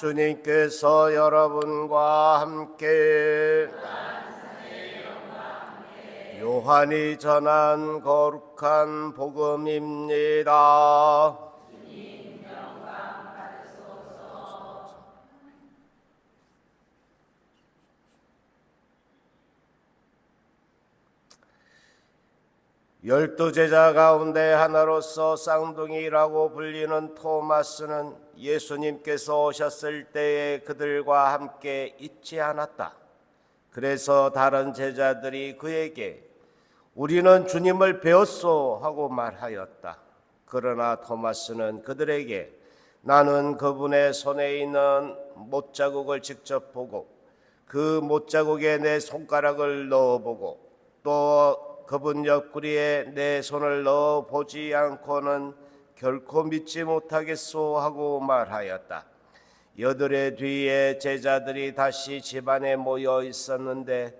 주님께서 여러분과 함께 요한이 전한 거룩한 복음입니다. 열두 제자 가운데 하나로서 쌍둥이라고 불리는 토마스는 예수님께서 오셨을 때에 그들과 함께 있지 않았다. 그래서 다른 제자들이 그에게 우리는 주님을 배웠소 하고 말하였다. 그러나 토마스는 그들에게 나는 그분의 손에 있는 못자국을 직접 보고 그 못자국에 내 손가락을 넣어보고 또 그분 옆구리에 내 손을 넣어 보지 않고는 결코 믿지 못하겠소 하고 말하였다. 여들의 뒤에 제자들이 다시 집안에 모여 있었는데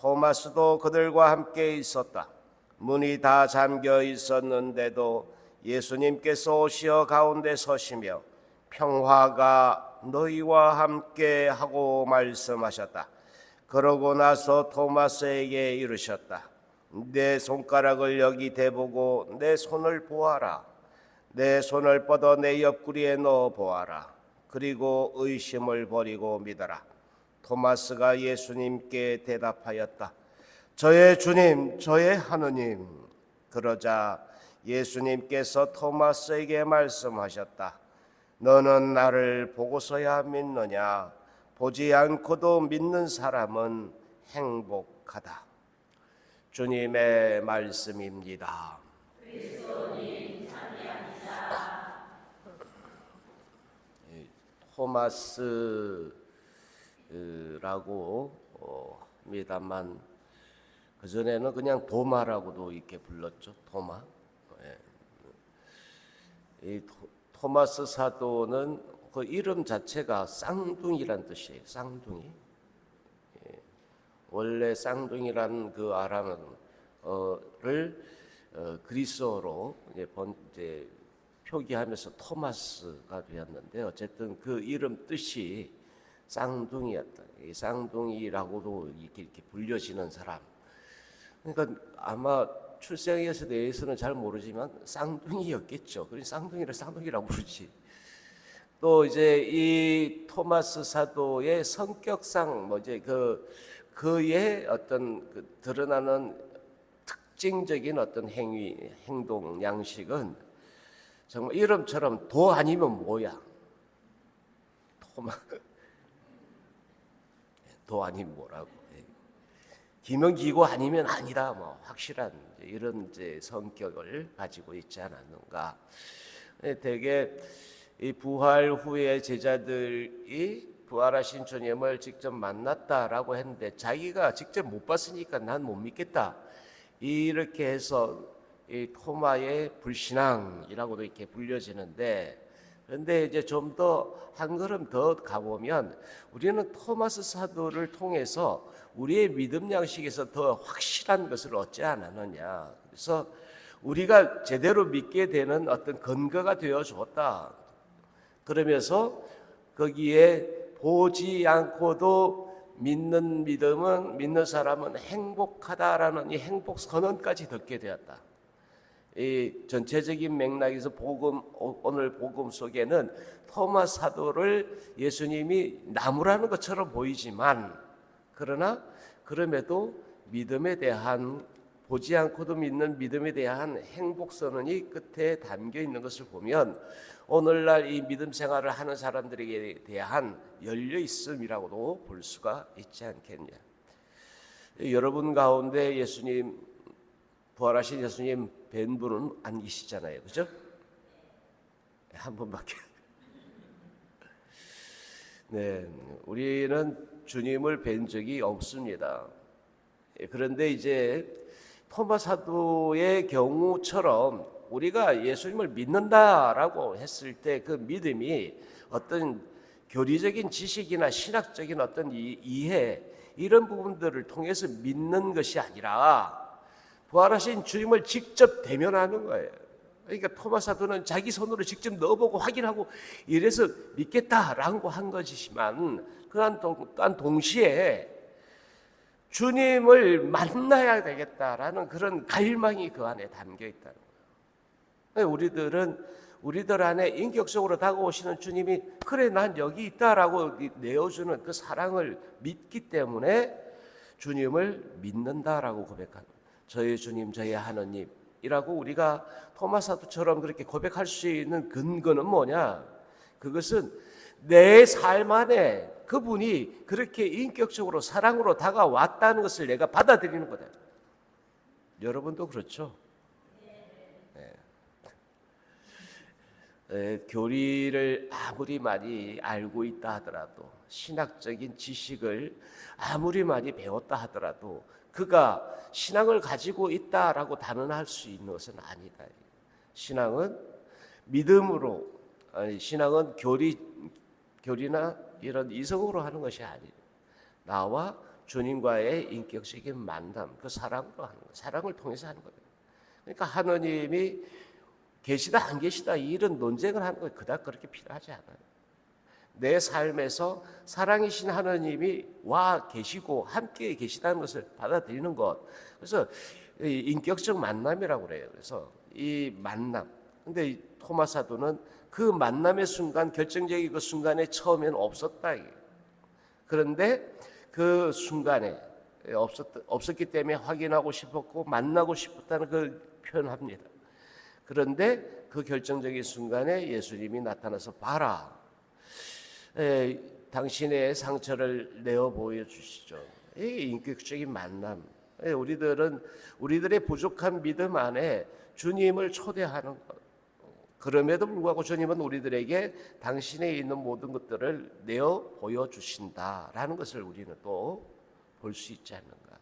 토마스도 그들과 함께 있었다. 문이 다 잠겨 있었는데도 예수님께서 오시어 가운데 서시며 평화가 너희와 함께 하고 말씀하셨다. 그러고 나서 토마스에게 이르셨다. 내 손가락을 여기 대보고 내 손을 보아라. 내 손을 뻗어 내 옆구리에 넣어 보아라. 그리고 의심을 버리고 믿어라. 토마스가 예수님께 대답하였다. 저의 주님, 저의 하느님. 그러자 예수님께서 토마스에게 말씀하셨다. 너는 나를 보고서야 믿느냐? 보지 않고도 믿는 사람은 행복하다. 주님의 말씀입니다. 토마스라고 어, 합니다만 그 전에는 그냥 도마라고도 이렇게 불렀죠. 도마. 예. 이 토, 토마스 사도는 그 이름 자체가 쌍둥이란 뜻이에요. 쌍둥이. 원래 쌍둥이라는 그 아람어를 어, 그리스어로 이제, 번, 이제 표기하면서 토마스가 되었는데 어쨌든 그 이름 뜻이 쌍둥이였다. 이 쌍둥이라고도 이렇게, 이렇게 불려지는 사람. 그러니까 아마 출생에 대해서는 잘 모르지만 쌍둥이였겠죠. 그래서 쌍둥이를 쌍둥이라고 부르지. 또 이제 이 토마스 사도의 성격상 뭐 이제 그 그의 어떤 그 드러나는 특징적인 어떤 행위, 행동, 양식은 정말 이름처럼 도 아니면 뭐야? 토마 도 아니면 뭐라고? 예. 기명기고 아니면 아니라 뭐 확실한 이런 이제 성격을 가지고 있지 않았는가? 예, 되게 이 부활 후에 제자들이 부활하신 주님을 직접 만났다라고 했는데 자기가 직접 못 봤으니까 난 못 믿겠다. 이렇게 해서 이 토마의 불신앙이라고도 이렇게 불려지는데 그런데 이제 좀 더 한 걸음 더 가보면 우리는 토마스 사도를 통해서 우리의 믿음 양식에서 더 확실한 것을 얻지 않았느냐. 그래서 우리가 제대로 믿게 되는 어떤 근거가 되어 주었다. 그러면서 거기에 보지 않고도 믿는 믿음은 믿는 사람은 행복하다라는 이 행복 선언까지 듣게 되었다. 이 전체적인 맥락에서 복음 오늘 복음 속에는 토마스 사도를 예수님이 나무라는 것처럼 보이지만 그러나 그럼에도 믿음에 대한 보지 않고도 믿는 믿음에 대한 행복 선언이 끝에 담겨 있는 것을 보면 오늘날 이 믿음 생활을 하는 사람들에게 대한 열려 있음이라고도 볼 수가 있지 않겠냐. 여러분 가운데 예수님 부활하신 예수님 뵌 분은 안 계시잖아요. 그죠? 한 번밖에. 네, 우리는 주님을 뵌 적이 없습니다. 그런데 이제 토마 사도의 경우처럼 우리가 예수님을 믿는다라고 했을 때 그 믿음이 어떤 교리적인 지식이나 신학적인 어떤 이해 이런 부분들을 통해서 믿는 것이 아니라 부활하신 주님을 직접 대면하는 거예요. 그러니까 토마스 사도는 자기 손으로 직접 넣어보고 확인하고 이래서 믿겠다라고 한 것이지만 그한 동시에 주님을 만나야 되겠다라는 그런 갈망이 그 안에 담겨 있다는 거예요. 우리들은 우리들 안에 인격적으로 다가오시는 주님이 그래 난 여기 있다라고 내어주는 그 사랑을 믿기 때문에 주님을 믿는다라고 고백하는 저의 주님 저의 하나님이라고 우리가 토마사도처럼 그렇게 고백할 수 있는 근거는 뭐냐? 그것은 내 삶 안에 그분이 그렇게 인격적으로 사랑으로 다가왔다는 것을 내가 받아들이는 거다. 여러분도 그렇죠? 에, 교리를 아무리 많이 알고 있다 하더라도 신학적인 지식을 아무리 많이 배웠다 하더라도 그가 신앙을 가지고 있다라고 단언할 수 있는 것은 아니다. 신앙은 믿음으로 아니 신앙은 교리 교리나 이런 이성으로 하는 것이 아니에요. 나와 주님과의 인격적인 만남, 그 사랑으로 하는 거, 사랑을 통해서 하는 거예요. 그러니까 하나님이 계시다 안 계시다 이런 논쟁을 하는 거 그닥 그렇게 필요하지 않아요. 내 삶에서 사랑이신 하나님이 와 계시고 함께 계시다는 것을 받아들이는 것. 그래서 인격적 만남이라고 그래요. 그래서 이 만남. 근데 이 토마스 사도는 그 만남의 순간 결정적인 그 순간에 처음에는 없었다. 그런데 그 순간에 없었, 없었기 때문에 확인하고 싶었고 만나고 싶었다는 그 표현합니다. 그런데 그 결정적인 순간에 예수님이 나타나서 봐라. 에, 당신의 상처를 내어 보여주시죠. 이 인격적인 만남. 에, 우리들은 우리들의 부족한 믿음 안에 주님을 초대하는 것. 그럼에도 불구하고 주님은 우리들에게 당신에 있는 모든 것들을 내어 보여주신다라는 것을 우리는 또 볼 수 있지 않는가.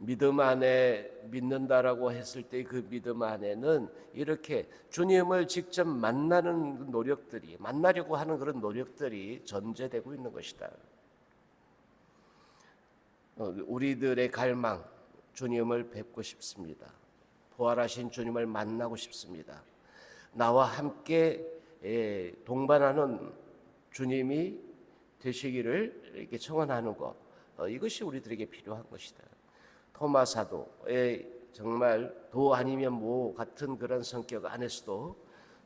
믿음 안에 믿는다라고 했을 때 그 믿음 안에는 이렇게 주님을 직접 만나는 노력들이 만나려고 하는 그런 노력들이 전제되고 있는 것이다. 어, 우리들의 갈망 주님을 뵙고 싶습니다. 부활하신 주님을 만나고 싶습니다. 나와 함께 예, 동반하는 주님이 되시기를 이렇게 청원하는 것 어, 이것이 우리들에게 필요한 것이다. 토마사도의 정말 도 아니면 뭐 같은 그런 성격 안에서도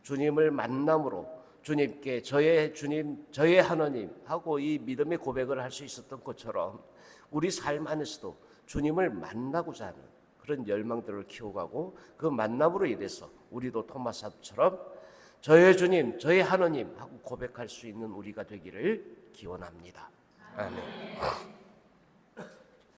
주님을 만남으로 주님께 저의 주님, 저의 하나님 하고 이 믿음의 고백을 할 수 있었던 것처럼 우리 삶 안에서도 주님을 만나고자 하는 그런 열망들을 키워가고 그 만남으로 인해서 우리도 토마사도처럼 저의 주님, 저의 하나님 하고 고백할 수 있는 우리가 되기를 기원합니다. 아멘.